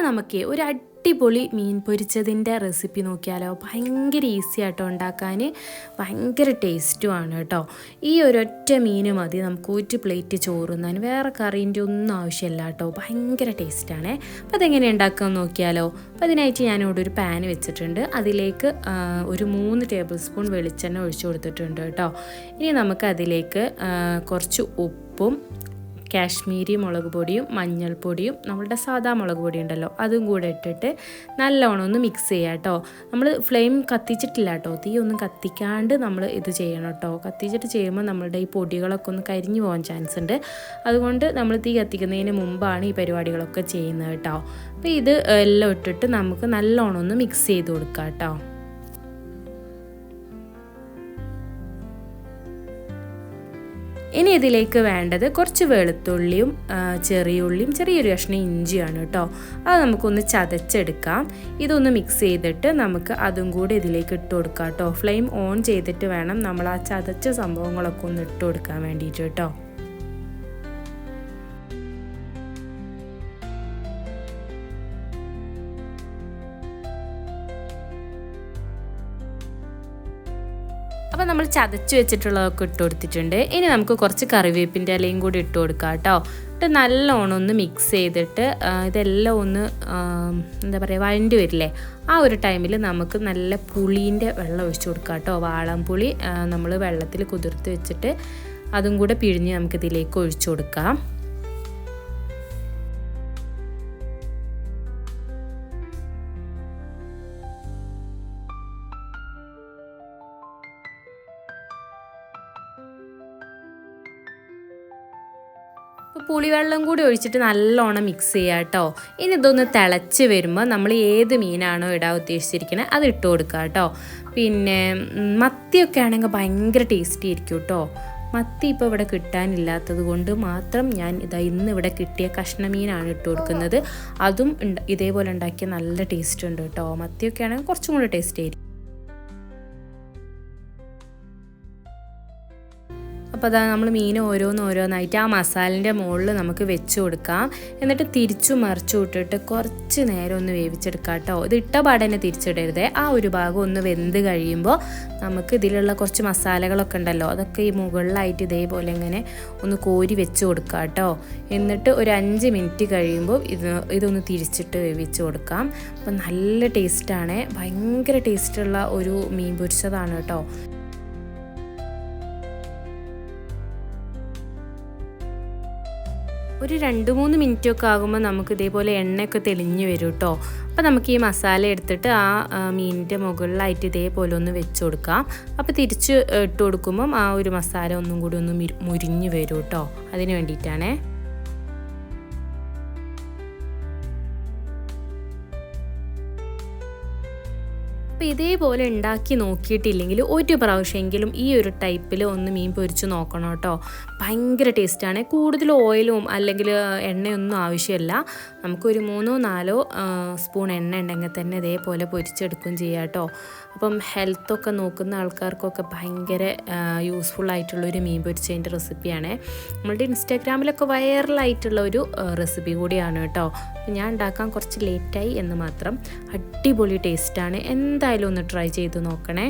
ഇന്ന് നമുക്ക് ഒരു അടിപൊളി മീൻ പൊരിച്ചതിന്റെ റെസിപ്പി നോക്കിയാലോ? ഭയങ്കര ഈസി ആട്ടോ ഉണ്ടാക്കാൻ. ഭയങ്കര ടേസ്റ്റുമാണ് കേട്ടോ. ഈ ഒരൊറ്റ മീൻ മതി നമുക്ക് ഒരു പ്ലേറ്റ് ചോറുന്നാൻ വേറെ കറീന്റെ ഒന്നും ആവശ്യമില്ല കേട്ടോ. ഭയങ്കര ടേസ്റ്റാണേ അപ്പോൾ അതെങ്ങനെ ഉണ്ടാക്കാമെന്ന് നോക്കിയാലോ? അപ്പോൾ അതിനായിട്ട് ഞാനിവിടെ ഒരു പാൻ വെച്ചിട്ടുണ്ട്. അതിലേക്ക് ഒരു മൂന്ന് ടേബിൾ സ്പൂൺ വെളിച്ചെണ്ണ ഒഴിച്ചു കൊടുത്തിട്ടുണ്ട് കേട്ടോ. ഇനി നമുക്ക് അതിലേക്ക് കുറച്ച് ഉപ്പും കാശ്മീരി മുളക് പൊടിയും മഞ്ഞൾപ്പൊടിയും നമ്മളുടെ സാധാ മുളക് പൊടി ഉണ്ടല്ലോ അതും കൂടെ ഇട്ടിട്ട് നല്ലോണം ഒന്ന് മിക്സ് ചെയ്യുക കേട്ടോ നമ്മൾ ഫ്ലെയിം കത്തിച്ചിട്ടില്ല കേട്ടോ തീ ഒന്നും കത്തിക്കാണ്ട് നമ്മൾ ഇത് ചെയ്യണം കേട്ടോ കത്തിച്ചിട്ട് ചെയ്യുമ്പോൾ നമ്മളുടെ ഈ പൊടികളൊക്കെ ഒന്ന് കരിഞ്ഞു പോകാൻ ചാൻസ് ഉണ്ട്. അതുകൊണ്ട് നമ്മൾ തീ കത്തിക്കുന്നതിന് മുമ്പാണ് ഈ പരിപാടികളൊക്കെ ചെയ്യുന്നത് കേട്ടോ അപ്പോൾ ഇത് എല്ലാം ഇട്ടിട്ട് നമുക്ക് നല്ലോണം ഒന്ന് മിക്സ് ചെയ്ത് കൊടുക്കാം കേട്ടോ ഇനി ഇതിലേക്ക് വേണ്ടത് കുറച്ച് വെളുത്തുള്ളിയും ചെറിയുള്ളിയും ചെറിയൊരു കഷ്ണം ഇഞ്ചിയാണ് കേട്ടോ. അത് നമുക്കൊന്ന് ചതച്ചെടുക്കാം. ഇതൊന്ന് മിക്സ് ചെയ്തിട്ട് നമുക്ക് അതും കൂടി ഇതിലേക്ക് ഇട്ട് കൊടുക്കാം കേട്ടോ. ഫ്ലെയിം ഓൺ ചെയ്തിട്ട് വേണം നമ്മൾ ആ ചതച്ച സംഭവങ്ങളൊക്കെ ഒന്ന് ഇട്ട് കൊടുക്കാൻ വേണ്ടിയിട്ട് കേട്ടോ. അപ്പോൾ നമ്മൾ ചതച്ച് വെച്ചിട്ടുള്ളതൊക്കെ ഇട്ട് കൊടുത്തിട്ടുണ്ട്. ഇനി നമുക്ക് കുറച്ച് കറിവേപ്പിന്റെ ഇലയും കൂടി ഇട്ട് കൊടുക്കാം കേട്ടോ. ഇട്ട് നല്ലോണം ഒന്ന് മിക്സ് ചെയ്തിട്ട് ഇതെല്ലാം ഒന്ന് എന്താ പറയുക വഴണ്ടി വരില്ലേ? ആ ഒരു ടൈമിൽ നമുക്ക് നല്ല പുളീന്റെ വെള്ളം ഒഴിച്ചു കൊടുക്കാം കേട്ടോ. വാളം പുളി നമ്മൾ വെള്ളത്തിൽ കുതിർത്ത് വെച്ചിട്ട് അതും കൂടെ പിഴിഞ്ഞ് നമുക്കിതിലേക്ക് ഒഴിച്ചു കൊടുക്കാം. അപ്പോൾ പുളിവെള്ളം കൂടി ഒഴിച്ചിട്ട് നല്ലോണം മിക്സ് ചെയ്യുക കേട്ടോ. ഇനി ഇതൊന്ന് തിളച്ച് വരുമ്പോൾ നമ്മൾ ഏത് മീനാണോ ഇടാൻ ഉദ്ദേശിച്ചിരിക്കുന്നത് അത് ഇട്ട് കൊടുക്കുക കേട്ടോ. പിന്നെ മത്തിയൊക്കെ ആണെങ്കിൽ ഭയങ്കര ടേസ്റ്റി ആയിരിക്കും കേട്ടോ. മത്തി ഇപ്പോൾ ഇവിടെ കിട്ടാനില്ലാത്തത് കൊണ്ട് മാത്രം ഞാൻ ഇതാ ഇന്ന് ഇവിടെ കിട്ടിയ കഷ്ണമീനാണ് ഇട്ട് കൊടുക്കുന്നത്. അതും ഇതേപോലെ ഉണ്ടാക്കിയ നല്ല ടേസ്റ്റ് ഉണ്ട് കേട്ടോ. മത്തിയൊക്കെ ആണെങ്കിൽ കുറച്ചും കൂടി ടേസ്റ്റ് ആയിരിക്കും. അപ്പോൾ അതാ നമ്മൾ മീൻ ഓരോന്നോരോന്നായിട്ട് ആ മസാലിന്റെ മുകളിൽ നമുക്ക് വെച്ച് കൊടുക്കാം. എന്നിട്ട് തിരിച്ചു മറിച്ചു വിട്ടിട്ട് കുറച്ച് നേരം ഒന്ന് വേവിച്ചെടുക്കാം കേട്ടോ. ഇത് ഇട്ട പാടെ തന്നെ തിരിച്ചിടരുതേ. ആ ഒരു ഭാഗം ഒന്ന് വെന്ത് കഴിയുമ്പോൾ നമുക്ക് ഇതിലുള്ള കുറച്ച് മസാലകളൊക്കെ ഉണ്ടല്ലോ അതൊക്കെ ഈ മുകളിലായിട്ട് ഇതേപോലെ ഇങ്ങനെ ഒന്ന് കോരി വെച്ച് കൊടുക്കാം കേട്ടോ. എന്നിട്ട് ഒരു അഞ്ച് മിനിറ്റ് കഴിയുമ്പോൾ ഇത് ഇതൊന്ന് തിരിച്ചിട്ട് വേവിച്ച് കൊടുക്കാം. അപ്പം നല്ല ടേസ്റ്റാണ് ഭയങ്കര ടേസ്റ്റുള്ള ഒരു മീൻ പൊരിച്ചതാണ് കേട്ടോ. ഒരു രണ്ട് മൂന്ന് മിനിറ്റൊക്കെ ആകുമ്പോൾ നമുക്ക് ഇതേപോലെ എണ്ണയൊക്കെ തെളിഞ്ഞ് വരും കേട്ടോ. അപ്പോൾ നമുക്ക് ഈ മസാല എടുത്തിട്ട് ആ മീനിന്റെ മുകളിലായിട്ട് ഇതേപോലെ ഒന്ന് വെച്ച് കൊടുക്കാം. അപ്പോൾ തിരിച്ച് ഇട്ട് കൊടുക്കുമ്പം ആ ഒരു മസാല ഒന്നും കൂടി ഒന്ന് മിരു- മുരിഞ്ഞ് വരും കേട്ടോ. അതിന് വേണ്ടിയിട്ടാണേ. അപ്പോൾ ഇതേപോലെ ഉണ്ടാക്കി നോക്കിയിട്ടില്ലെങ്കിൽ ഒരു പ്രാവശ്യമെങ്കിലും ഈ ഒരു ടൈപ്പിൽ ഒന്ന് മീൻ പൊരിച്ച് നോക്കണം കേട്ടോ. ഭയങ്കര ടേസ്റ്റാണ് കൂടുതൽ ഓയിലും അല്ലെങ്കിൽ എണ്ണയൊന്നും ആവശ്യമില്ല. നമുക്കൊരു മൂന്നോ നാലോ സ്പൂൺ എണ്ണ ഉണ്ടെങ്കിൽ തന്നെ ഇതേപോലെ പൊരിച്ചെടുക്കുകയും ചെയ്യാം കേട്ടോ. അപ്പം ഹെൽത്തൊക്കെ നോക്കുന്ന ആൾക്കാർക്കൊക്കെ ഭയങ്കര യൂസ്ഫുൾ ആയിട്ടുള്ളൊരു മീൻ പൊരിച്ചതിന്റെ റെസിപ്പിയാണ് നമ്മളുടെ ഇൻസ്റ്റാഗ്രാമിലൊക്കെ വൈറലായിട്ടുള്ള ഒരു റെസിപ്പി കൂടിയാണ് കേട്ടോ. ഞാൻ ഉണ്ടാക്കാൻ കുറച്ച് ലേറ്റായി എന്ന് മാത്രം അടിപൊളി ടേസ്റ്റാണ് എന്തായാലും ഒന്ന് ട്രൈ ചെയ്ത് നോക്കണേ.